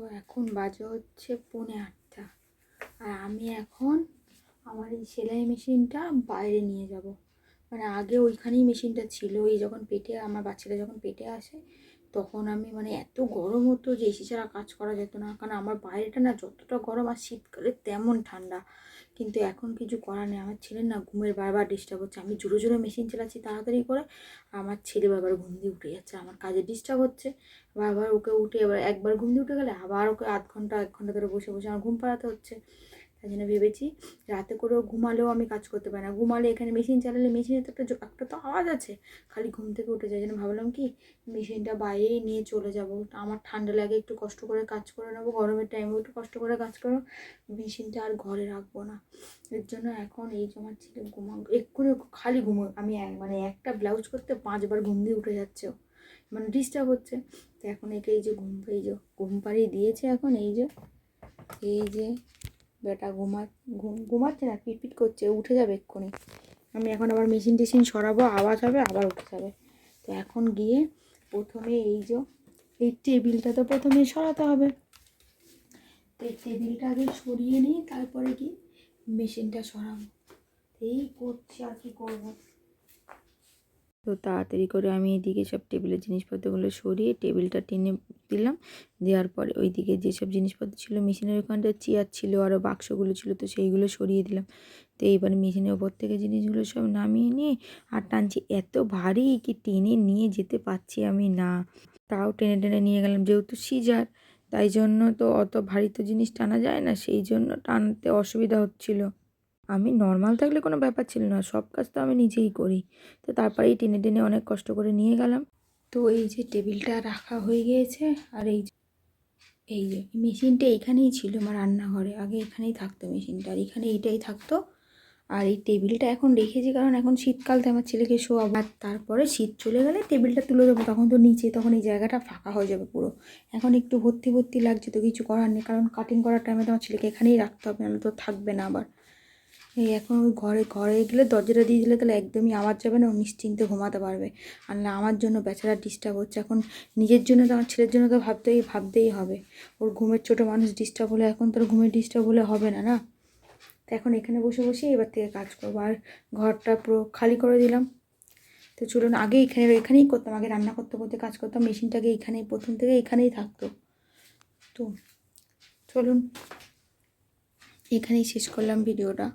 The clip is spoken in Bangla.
তো এখন বাজে হচ্ছে পৌনে আটটা। আর আমি এখন আমার এই সেলাই মেশিনটা বাইরে নিয়ে যাব। মানে আগে ওইখানেই মেশিনটা ছিল, এই যখন পেটে আমার বাচ্চাটা যখন পেটে আসে তখন আমি মানে এত গরম হতো যে এসি ছাড়া কাজ করা যেত না। কারণ আমার বাইরেটা না যতটা গরম, আর শীতকালে তেমন ঠান্ডা। কিন্তু এখন কিছু করার নেই। আমার ছেলের না ঘুমের বারবার ডিস্টার্ব হচ্ছে। আমি জোরে জোরে মেশিন চালাচ্ছি তাড়াতাড়ি করে। আমার ছেলে বারবার ঘুম দিয়ে উঠে যাচ্ছে। আমার কাজে ডিস্টার্ব হচ্ছে। বারবার ওকে উঠে এবার একবার ঘুম দিয়ে উঠে গেলে আবার ওকে আধ ঘণ্টা, এক ঘণ্টা ধরে বসে বসে আমার ঘুম পাড়াতে হচ্ছে। তাই জন্য ভেবেছি রাতে করেও ঘুমালেও আমি কাজ করতে পারি না। ঘুমালে এখানে মেশিন চালালে মেশিনে তো একটা একটা তো আওয়াজ আছে, খালি ঘুম থেকে উঠে যায়। জন্য ভাবলাম কি মেশিনটা বাইরেই নিয়ে চলে যাব। আমার ঠান্ডা লাগে, একটু কষ্ট করে কাজ করে নেব, গরমের টাইমেও একটু কষ্ট করে কাজ করো মেশিনটা আর ঘরে রাখব না। এর জন্য এখন এই আমার ছেলে ঘুমা এক্ষুনি খালি ঘুমো আমি মানে একটা ব্লাউজ করতে পাঁচবার ঘুম দিয়ে উঠে যাচ্ছে মানে ডিস্টার্ব হচ্ছে। তো এখন একে এই যে ঘুম, এই যে ঘুম পাড়িয়ে দিয়েছে এখন, এই যে এই যে বেটা ঘুমা, ঘুম, ঘুমাচ্ছে না, পিটপিট করছে, উঠে যাবে এক্ষুনি। আমি এখন আবার মেশিন টেশিন সরাবো, আওয়াজ হবে, আবার উঠে যাবে। তো এখন গিয়ে প্রথমে এই যে, এই টেবিলটা তো প্রথমে সরাতে হবে। তো এই টেবিলটা আগে সরিয়ে নিই তারপরে কি মেশিনটা সরাবো। এই করছি আর কি করব। তো তাড়াতাড়ি করে আমি এদিকে সব টেবিলের জিনিসপত্রগুলো সরিয়ে টেবিলটা টেনে দিলাম। দেওয়ার পরে ওইদিকে যেসব জিনিসপত্র ছিল, মেশিনের ওখানটা চেয়ার ছিল আরও বাক্সগুলো ছিল, তো সেইগুলো সরিয়ে দিলাম। তো এইবার মেশিনের ওপর থেকে জিনিসগুলো সব নামিয়ে নিয়ে আর টানছি। এত ভারী কি টেনে নিয়ে যেতে পারছি আমি না। তাও টেনে টেনে নিয়ে গেলাম, যেহেতু সিজার, তাই জন্য তো অত ভারী তো জিনিস টানা যায় না, সেই জন্য টানতে অসুবিধা হচ্ছিল। আমি নর্মাল থাকলে কোনো ব্যাপার ছিল না, সব কাজ তো আমি নিজেই করি। তো তারপরেই টেনে টেনে অনেক কষ্ট করে নিয়ে গেলাম। তো এই যে টেবিলটা রাখা হয়ে গিয়েছে, আর এই যে এই যে মেশিনটা এখানেই ছিল আমার রান্নাঘরে। আগে এখানেই থাকতো মেশিনটা, আর এখানে এইটাই থাকতো। আর এই টেবিলটা এখন রেখেছি কারণ এখন শীতকালতে আমার ছেলেকে শোয়াবো। আর তারপরে শীত চলে গেলে টেবিলটা তুলে দেবো, তখন তো নিচে, তখন এই জায়গাটা ফাঁকা হয়ে যাবে পুরো। এখন একটু ভর্তি ভর্তি লাগছে, তো কিছু করার নেই। কারণ কাটিং করার টাইমে তো আমার ছেলেকে এখানেই রাখতে হবে নাহলে তো থাকবে না আবার। এই এখন ওই ঘরে ঘরে গেলে দরজাটা দিয়ে দিলে তাহলে একদমই আওয়াজ যাবে না, ও নিশ্চিন্তে ঘুমাতে পারবে। আর না, আমার জন্য বেচারা ডিস্টার্ব হচ্ছে। এখন নিজের জন্য তো, আমার ছেলের জন্য তো ভাবতেই ভাবতেই হবে। ওর ঘুমের ছোটো মানুষ ডিস্টার্ব হলে এখন তোর ঘুমের ডিস্টার্ব হলে হবে না না? তো এখন এখানে বসে বসে এবার থেকে কাজ করব। আর ঘরটা পুরো খালি করে দিলাম। তো চলুন, আগে এখানে, এখানেই করতাম। আগে রান্না করতে করতে কাজ করতাম। মেশিনটাকে এখানেই, প্রথম থেকে এখানেই থাকতো। তো চলুন, এখানেই শেষ করলাম ভিডিওটা।